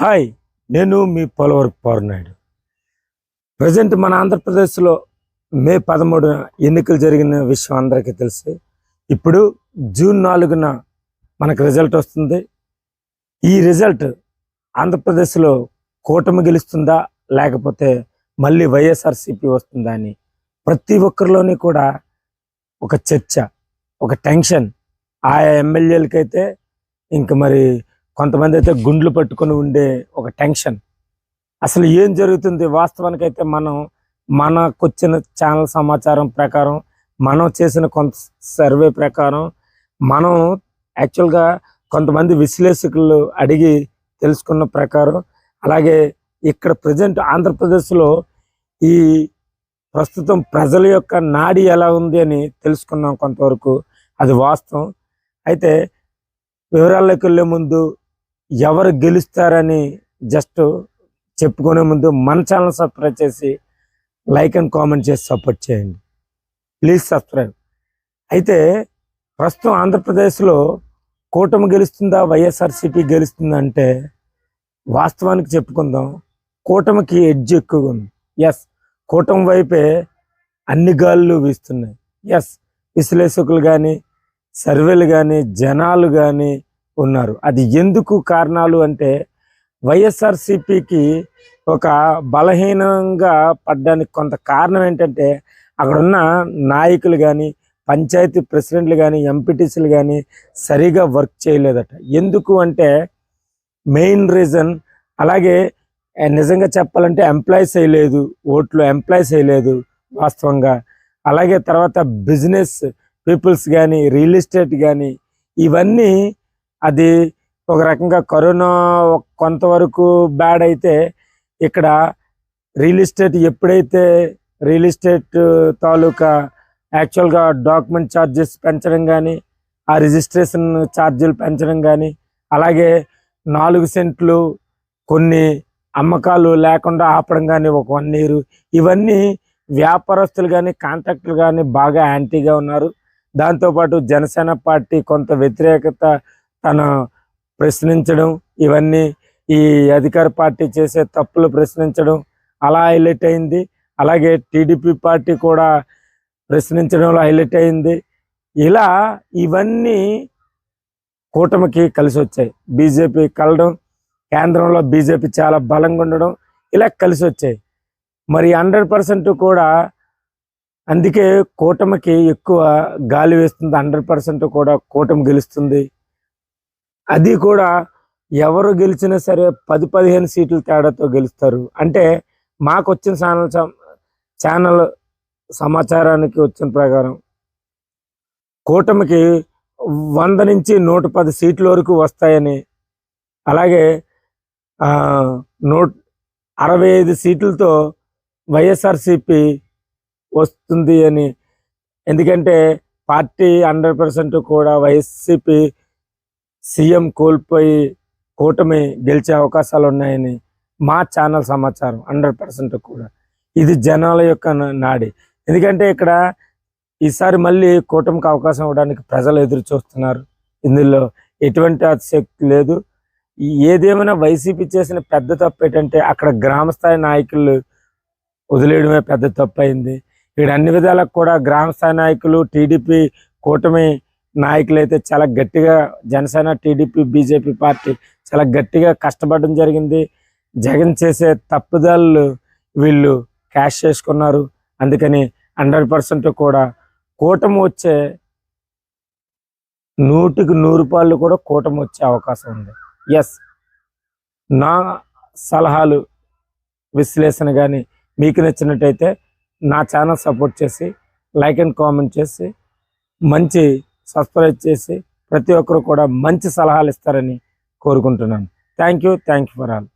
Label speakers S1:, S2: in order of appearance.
S1: Hi నేను మీ Polavaram పౌర్నాయుడు. Present మన ఆంధ్రప్రదేశ్లో మే పదమూడున ఎన్నికలు జరిగిన విషయం అందరికీ తెలుసు ఇప్పుడు జూన్ నాలుగున మనకు రిజల్ట్ వస్తుంది. ఈ రిజల్ట్ ఆంధ్రప్రదేశ్లో కూటమి గెలుస్తుందా లేకపోతే మళ్ళీ వైఎస్ఆర్సీపీ వస్తుందా అని ప్రతి ఒక్కరిలోని కూడా ఒక చర్చ ఒక టెన్షన్. ఆయా ఎమ్మెల్యేలకైతే ఇంక మరి కొంతమంది అయితే గుండ్లు పట్టుకొని ఉండే ఒక టెన్షన్. అసలు ఏం జరుగుతుంది? వాస్తవానికి అయితే మనం మనకు వచ్చిన ఛానల్ సమాచారం ప్రకారం మనం చేసిన కొంత సర్వే ప్రకారం మనం యాక్చువల్గా కొంతమంది విశ్లేషకులు అడిగి తెలుసుకున్న ప్రకారం అలాగే ఇక్కడ ప్రజెంట్ ఆంధ్రప్రదేశ్లో ఈ ప్రస్తుతం ప్రజల యొక్క నాడి ఎలా ఉంది అని తెలుసుకున్నాం కొంతవరకు. అది వాస్తవం. అయితే వివరాల్లోకి వెళ్ళే ముందు ఎవరు గెలుస్తారని జస్ట్ చెప్పుకునే ముందు మన ఛానల్ సబ్స్క్రైబ్ చేసి లైక్ అండ్ కామెంట్ చేసి సపోర్ట్ చేయండి. Please subscribe. అయితే ప్రస్తుతం ఆంధ్రప్రదేశ్లో కూటమి గెలుస్తుందా వైఎస్ఆర్సీపీ గెలుస్తుందా అంటే వాస్తవానికి చెప్పుకుందాం. కూటమికి ఎడ్జ్ ఎక్కువగా ఉంది. ఎస్ కూటమి వైపే అన్ని గాళ్ళు వీస్తున్నాయి. ఎస్ విశ్లేషకులు కానీ సర్వేలు కానీ జనాలు కానీ ఉన్నారు. అది ఎందుకు కారణాలు అంటే వైఎస్ఆర్సిపికి ఒక బలహీనంగా పడ్డానికి కొంత కారణం ఏంటంటే అక్కడ ఉన్న నాయకులు కానీ పంచాయతీ ప్రెసిడెంట్లు కానీ ఎంపీటీసీలు కానీ సరిగా వర్క్ చేయలేదట. ఎందుకు అంటే మెయిన్ రీజన్ అలాగే నిజంగా చెప్పాలంటే ఎంప్లాయీస్ వేయలేదు ఓట్లు ఎంప్లాయీస్ వేయలేదు వాస్తవంగా. అలాగే తర్వాత బిజినెస్ పీపుల్స్ కానీ రియల్ ఎస్టేట్ కానీ ఇవన్నీ అది ఒక రకంగా కరోనా కొంతవరకు బ్యాడ్ అయితే ఇక్కడ రియల్ ఎస్టేట్ ఎప్పుడైతే రియల్ ఎస్టేట్ తాలూకా యాక్చువల్గా డాక్యుమెంట్ ఛార్జెస్ పెంచడం కానీ ఆ రిజిస్ట్రేషన్ ఛార్జీలు పెంచడం కానీ అలాగే నాలుగు సెంట్లు కొన్ని అమ్మకాలు లేకుండా ఆపడం కానీ ఒక వన్ ఇయర్ ఇవన్నీ వ్యాపారస్తులు కానీ కాంట్రాక్టులు కానీ బాగా యాంటీగా ఉన్నారు. దాంతోపాటు జనసేన పార్టీ కొంత వ్యతిరేకత తను ప్రశ్నించడం ఇవన్నీ ఈ అధికార పార్టీ చేసే తప్పులు ప్రశ్నించడం అలా హైలైట్ అయింది. అలాగే టీడీపీ పార్టీ కూడా ప్రశ్నించడంలో హైలైట్ అయింది. ఇలా ఇవన్నీ కూటమికి కలిసి వచ్చాయి. బీజేపీ కలడం కేంద్రంలో బీజేపీ చాలా బలంగా ఉండడం ఇలా కలిసి వచ్చాయి. మరి హండ్రెడ్ పర్సెంట్ కూడా అందుకే కూటమికి ఎక్కువ గాలి వేస్తుంది. హండ్రెడ్ పర్సెంట్ కూడా కూటమి గెలుస్తుంది. అది కూడా ఎవరు గెలిచినా సరే పది పదిహేను సీట్ల తేడాతో గెలుస్తారు. అంటే మాకు వచ్చిన ఛానల్ ఛానల్ సమాచారానికి వచ్చిన ప్రకారం కూటమికి వంద నుంచి నూట పది సీట్ల వరకు వస్తాయని అలాగే నూట అరవై ఐదు సీట్లతో వైఎస్ఆర్సిపి వస్తుంది అని. ఎందుకంటే పార్టీ హండ్రెడ్ పర్సెంట్ కూడా వైఎస్సిపి సీఎం కోల్పోయి కూటమి గెలిచే అవకాశాలు ఉన్నాయని మా ఛానల్ సమాచారం హండ్రెడ్ పర్సెంట్ కూడా. ఇది జనాల యొక్క నాడి. ఎందుకంటే ఇక్కడ ఈసారి మళ్ళీ కూటమికి అవకాశం ఇవ్వడానికి ప్రజలు ఎదురు చూస్తున్నారు. ఇందులో ఎటువంటి అతిశక్తి లేదు. ఏదేమైనా వైసీపీ చేసిన పెద్ద తప్పు ఏంటంటే అక్కడ గ్రామ స్థాయి నాయకులు వదిలేయడమే పెద్ద తప్పు అయింది. ఇక్కడ అన్ని విధాలకు కూడా గ్రామ స్థాయి నాయకులు టీడీపీ కూటమి నాయకులు అయితే చాలా గట్టిగా జనసేన టీడీపీ బీజేపీ పార్టీ చాలా గట్టిగా కష్టపడడం జరిగింది. జగన్ చేసే తప్పుదాలు వీళ్ళు క్యాష్ చేసుకున్నారు. అందుకని హండ్రెడ్ పర్సెంట్ కూడా కూటమి వచ్చే నూటికి నూరు పాళ్ళు కూడా కూటమి వచ్చే అవకాశం ఉంది. ఎస్ నా సలహాలు విశ్లేషణ కానీ మీకు నచ్చినట్టయితే నా ఛానల్ సపోర్ట్ చేసి లైక్ అండ్ కామెంట్ చేసి మంచి సబ్స్క్రైబ్ చేసి ప్రతి ఒక్కరు కూడా మంచి సలహాలు ఇస్తారని కోరుకుంటున్నాను. Thank you thank you for all